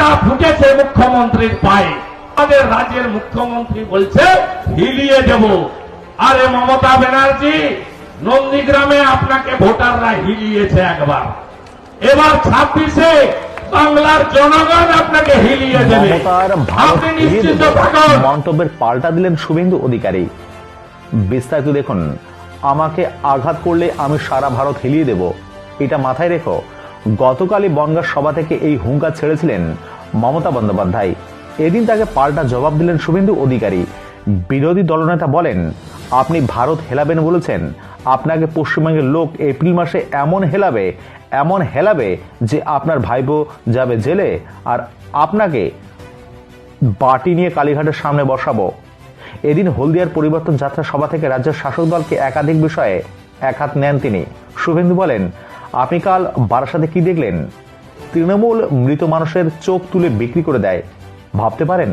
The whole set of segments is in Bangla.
কাটা ফুটেছে মুখ্যমন্ত্রীর পায়ে। আমাদের রাজ্যের মুখ্যমন্ত্রী বলছে হিলিয়ে দেব। আরে মমতা ব্যানার্জি নন্দীগ্রামে আপনাকে ভোটাররা হিলিয়েছে একবার। এবার ছাব্বিশে বাংলার জনগণ আপনাকে হিলিয়ে দেবে। আপনি নিশ্চিত থাকুন। মন্তব্যের পাল্টা দিলেন শুভেন্দু অধিকারী। বিস্তারিত দেখুন। আমাকে আঘাত করলে আমি সারা ভারত হিলিয়ে দেব। এটা মাথায় রেখো। গতকালই বনগাঁ সভা থেকে এই হুঙ্কার ছেড়েছিলেন মমতা বন্দ্যোপাধ্যায়। এদিন তাকে পাল্টা জবাব দিলেন শুভেন্দু অধিকারী। বিরোধী দলনেতা বলেন, আপনি ভারত হেলাবেন বলেছেন। আপনাকে পশ্চিমবঙ্গের লোক এপ্রিল মাসে এমন হেলাবে এমন হেলাবে যে আপনার ভাইপো যাবে জেলে আর আপনাকে বাটি নিয়ে কালীঘাটের সামনে বসাবো। এদিন হলদিয়ার পরিবর্তন যাত্রা সভা থেকে রাজ্যের শাসক দলকে একাধিক বিষয়ে এক হাত নেন তিনি। শুভেন্দু বলেন আপনি কাল বারাসাতে কি দেখলেন? তৃণমূল মৃত মানুষের চোখ তুলে বিক্রি করে দেয়। ভাবতে পারেন,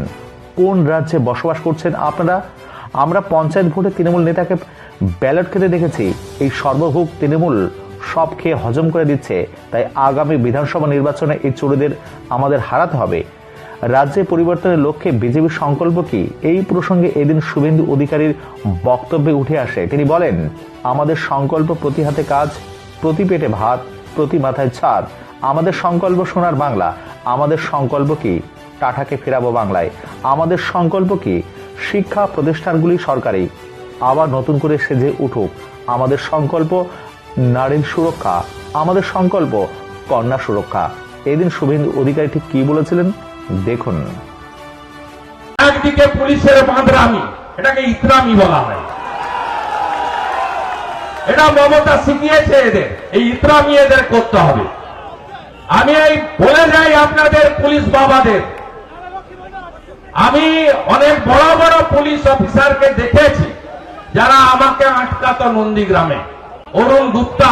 কোন রাজ্যে বসবাস করছেন আপনারা? আমরা পঞ্চায়েত ভোটে তৃণমূল নেতাকে ব্যালট খেতে দেখেছি। এই সর্বভোগ তৃণমূল সব খেয়ে হজম করে দিচ্ছে। তাই আগামী বিধানসভা নির্বাচনে এই চোরদের আমাদের হারাতে হবে। রাজ্যে পরিবর্তনের লক্ষ্যে বিজেপির সংকল্প কি? এই প্রসঙ্গে এদিন শুভেন্দু অধিকারীর বক্তব্যে উঠে আসে। তিনি বলেন, আমাদের সংকল্প প্রতিহাতে কাজ প্রতি পেটে ভাত, প্রতি মাথায় ছাদ। আমাদের সংকল্প সোনার বাংলা। আমাদের সংকল্প কি? টাটাকে ফেরাবো বাংলায়। আমাদের সংকল্প কি? শিক্ষা প্রতিষ্ঠানগুলি সরকারি। আবার নতুন করে সেজে উঠুক। আমাদের সংকল্প, নারীর সুরক্ষা। আমাদের সংকল্প, কন্যা সুরক্ষা। এদিন শুভেন্দু অধিকারী ঠিক কি বলেছিলেন? দেখুন। একদিকে পুলিশের বাঁধরামি এটাকে ইতরামি বলা হয়। এটা মমতা শিখিয়েছে এদের। এই ইতরামি এদের করতে হবে। আমি এই বলে যাই আপনাদের পুলিশ বাবাদের। আমি অনেক বড় বড় পুলিশ অফিসারকে দেখেছি, যারা আমাকে আটকাতো নন্দীগ্রামে। Arun Gupta,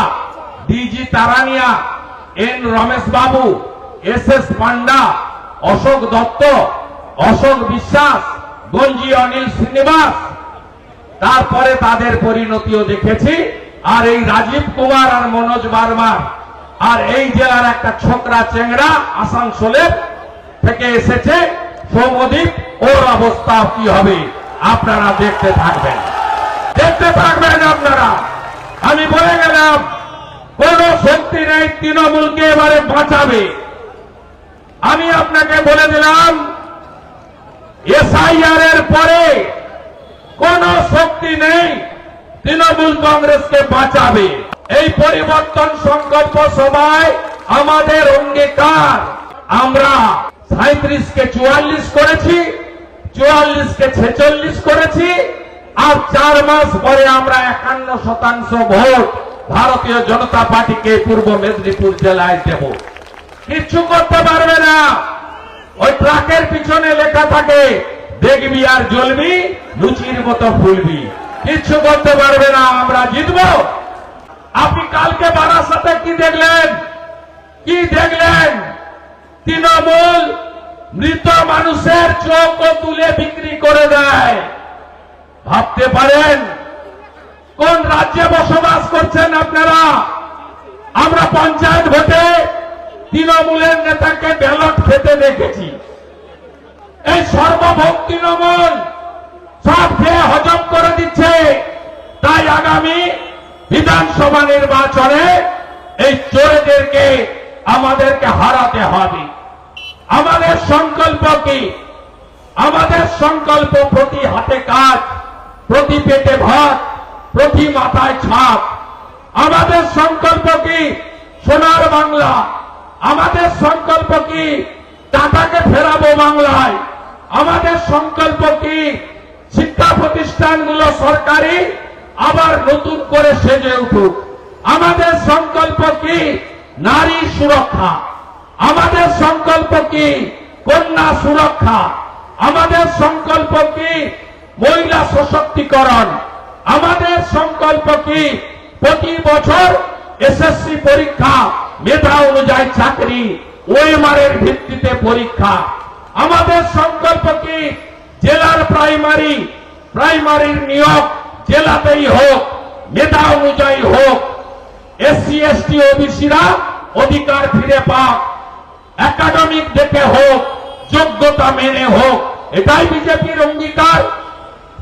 DG Tarania, N Ramesh Babu, S S Panda, Ashok Dutta, Ashok Biswas, Ganji Anil Srinivas. তারপরে তাদের পরিণতিও দেখেছি। আর এই রাজীব কুমার আর মনোজ বার্মার আর এই জেলার একটা ছোকরা চেংড়া আসানসোলের থেকে এসেছে। সৌমদ্বীপ ওর অবস্থা কি হবে আপনারা দেখতে থাকবেন। দেখতে থাকবেন আপনারা। আমি বলে গেলাম, কোন শক্তি নেই, তৃণমূলকে এবারে বাঁচাবে। আমি আপনাকে বলে দিলাম, এসআইআর এর পরে কোন শক্তি নেই তৃণমূল কংগ্রেসকে বাঁচাবে। এই পরিবর্তন সংকল্প সভায় আমাদের অঙ্গীকার। আমরা সাঁত্রিশকে চুয়াল্লিশ করেছি, চুয়াল্লিশকে ছেচল্লিশ করেছি, আর চার মাস পরে আমরা একান্ন শতাংশ ভোট ভারতীয় জনতা পার্টিকে পূর্ব মেদিনীপুর জেলায় দেব। কিচ্ছু করতে পারবে না। ওই ট্রাকের পিছনে লেখা থাকে, দেখবি আর জ্বলবি, লুচির মতো ফুলবি। কিচ্ছু করতে পারবে না, আমরা জিতব। আপনি কালকে বারাসাতে কি দেখলেন? কি দেখলেন? তৃণমূল মৃত মানুষের চোখ তুলে বিক্রি করে দেয়। ভাবতে পারেন, কোন রাজ্যে বসবাস করছেন আপনারা? আমরা পঞ্চায়েত ভোটে তৃণমূলের নেতাকে ব্যালট খেতে দেখেছি। এই সর্বভোগ তৃণমূল সব খেয়ে হজম করে দিচ্ছে। তাই আগামী বিধানসভা নির্বাচনে এই চোরেদেরকে আমাদেরকে হারাতে হবে। আমাদের সংকল্প কি? আমাদের সংকল্প প্রতি হাতে কাজ, প্রতি পেটে ভাত, প্রতি মাথায় ছাপ। আমাদের সংকল্প কি? সোনার বাংলা। আমাদের সংকল্প কি? টাকাকে ফেরাবো বাংলায়। আমাদের সংকল্প কি? শিক্ষা প্রতিষ্ঠানগুলো সরকারি, আবার নতুন করে সেজে উঠুক। আমাদের সংকল্প কি? নারী সুরক্ষা। আমাদের সংকল্প কি? কন্যা সুরক্ষা। আমাদের সংকল্প কি? মহিলা সশক্তিকরণ। আমাদের সংকল্প কি? প্রতি বছর এসএসসি পরীক্ষা, মেধা অনুযায়ী চাকরি ওএমআর এর ভিত্তিতে পরীক্ষা। আমাদের সংকল্প কি? জেলার প্রাইমারি, প্রাইমারির নিয়োগ জেলাতেই হোক, মেধা অনুযায়ী হোক, এসসি, এসটি, ওবিসিরা অধিকার ফিরে পাক, একাডেমিক দেখে হোক, যোগ্যতা মেনে হোক, এটাই বিজেপির অঙ্গীকার।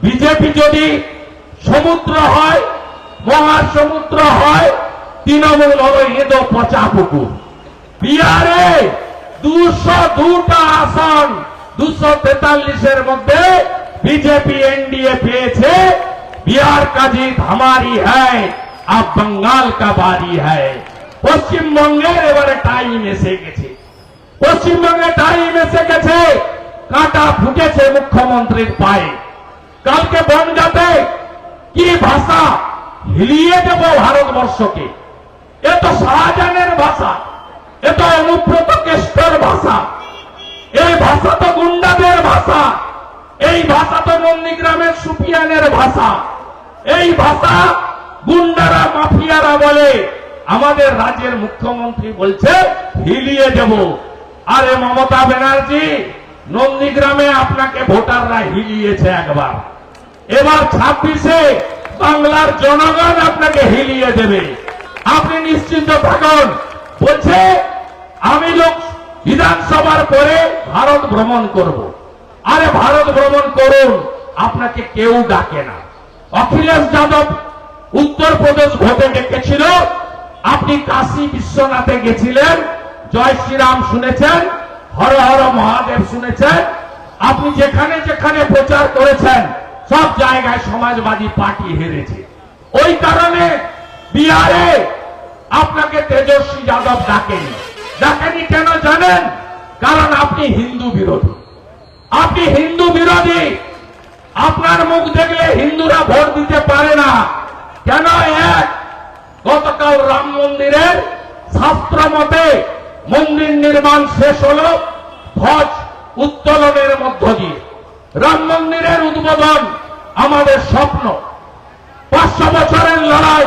বিজেপি যদি সমুদ্র হয়, মহাসমুদ্র হয়, তৃণমূল হলো এদো পচা পুকুর। বিহারে দুশো দুটা আসন দুশো তেতাল্লিশের মধ্যে বিজেপি এনডিএ পেয়েছে। বিহার কা জিত হামারি হ্যায় আর বঙ্গাল কা বারি হ্যায়। পশ্চিমবঙ্গের এবারে টাইম এসে গেছে। পশ্চিমবঙ্গে টাইম এসে গেছে, কাটা ফুটেছে মুখ্যমন্ত্রীর পায়ে। কালকে বন যাতে কি ভাষা হিলিয়ে দেব ভারতবর্ষকে? এ তো ভাষা, এ তো অনুব্রত কেষ্টর ভাষা। এই ভাষা তো গুন্ডাদের ভাষা। এই ভাষা তো নন্দীগ্রামের সুপিয়ানের ভাষা। এই ভাষা গুন্ডারা, মাফিয়ারা বলে। আমাদের রাজ্যের মুখ্যমন্ত্রী বলছে, হিলিয়ে দেব। আরে মমতা ব্যানার্জি, নন্দীগ্রামে আপনাকে ভোটাররা হিলিয়েছে একবার। এবার ছাব্বিশে বাংলার জনগণ আপনাকে হিলিয়ে দেবে। আপনি নিশ্চিন্ত থাকুন। বলছে, আমি লোক বিধানসভার পরে ভারত ভ্রমণ করব। আরে ভারত ভ্রমণ করুন, আপনাকে কেউ ডাকে না। অখিলেশ যাদব উত্তরপ্রদেশ ভোটে ডেকেছিল। আপনি কাশী বিশ্বনাথে গেছিলেন। জয় শ্রীরাম শুনেছেন, হর হর মহাদেব শুনেছেন। আপনি যেখানে যেখানে প্রচার করেছেন, সব জায়গায় সমাজবাদী পার্টি হেরেছে। ওই কারণে বিহারে আপনাকে তেজস্বী যাদব ডাকেনি। ডাকেনি কেন জানেন? কারণ আপনি হিন্দু বিরোধী। আপনি হিন্দু বিরোধী। আপনার মুখ দেখলে হিন্দুরা ভোট দিতে পারে না। কেন এক গতকাল রাম মন্দিরের শাস্ত্র মতে মন্দির নির্মাণ শেষ হল ধ্বজ উত্তোলনের মধ্য দিয়ে। রাম মন্দিরের উদ্বোধন আমাদের স্বপ্ন। পাঁচশো বছরের লড়াই।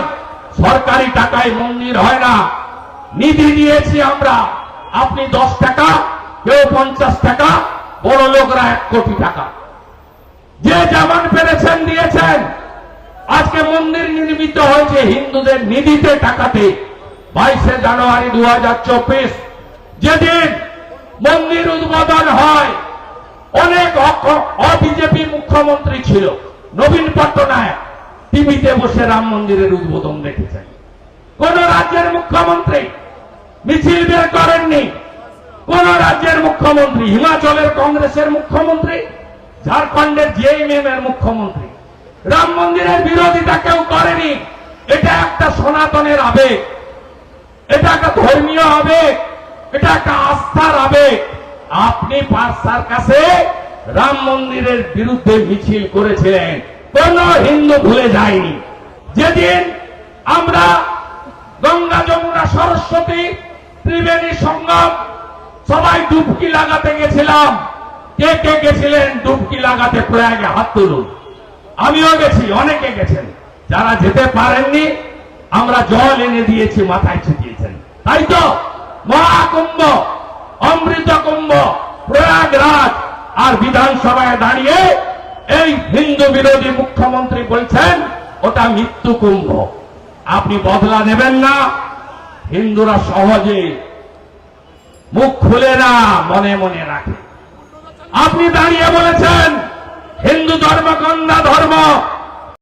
সরকারি টাকায় মন্দির হয় না। নিধি নিয়েছি আমরা। আপনি দশ টাকা, কেউ পঞ্চাশ টাকা, বড় লোকরা এক কোটি টাকা। যে যেমন পেরেছেন, দিয়েছেন। আজকে মন্দির নির্মিত হয়েছে হিন্দুদের নিধিতে টাকাতে, বাইশে জানুয়ারি দু হাজার চব্বিশ। যেদিন মন্দির উদ্বোধন হয়, অনেক অবিজেপি মুখ্যমন্ত্রী ছিল, নবীন পট্টনায়ক। টিভিতে বসে রাম মন্দিরের উদ্বোধন দেখেছেন। কোন রাজ্যের মুখ্যমন্ত্রী মিছিল বের করেননি। কোন রাজ্যের মুখ্যমন্ত্রী, হিমাচলের কংগ্রেসের মুখ্যমন্ত্রী, ঝাড়খণ্ডের জেএমএম এর মুখ্যমন্ত্রী। রাম মন্দিরের বিরোধিতা কেউ করেনি। এটা একটা সনাতনের আবেগ। এটা একটা ধর্মীয় আবেগ। এটা একটা আস্থার আবেগ। আপনি পার্সার কাছে রাম মন্দিরের বিরুদ্ধে মিছিল করেছিলেন। কোন হিন্দু ভুলে যায়নি। যেদিন আমরা গঙ্গা যমুনা সরস্বতী ত্রিবেণী সঙ্গম সবাই ডুবকি লাগাতে গেছিলাম। কে কে গেছিলেন ডুবকি লাগাতে প্রয়াগে হাত তুলুন। আমিও গেছি, অনেকে গেছেন। যারা যেতে পারেননি, আমরা জল এনে দিয়েছি, মাথায় ছিটিয়েছেন। তাই তো? মহাকুম্ভ, অমৃত কুম্ভ, প্রয়াগরাজ আর বিধানসভায় দাঁড়িয়ে এই হিন্দু বিরোধী মুখ্যমন্ত্রী বলছেন, ওটা মৃত্যু কুম্ভ। আপনি বদলা নেবেন না। হিন্দুরা সহজে মুখ খুলে না, মনে মনে রাখে। আপনি দাঁড়িয়ে বলেছেন, হিন্দু ধর্ম কন্যা ধর্ম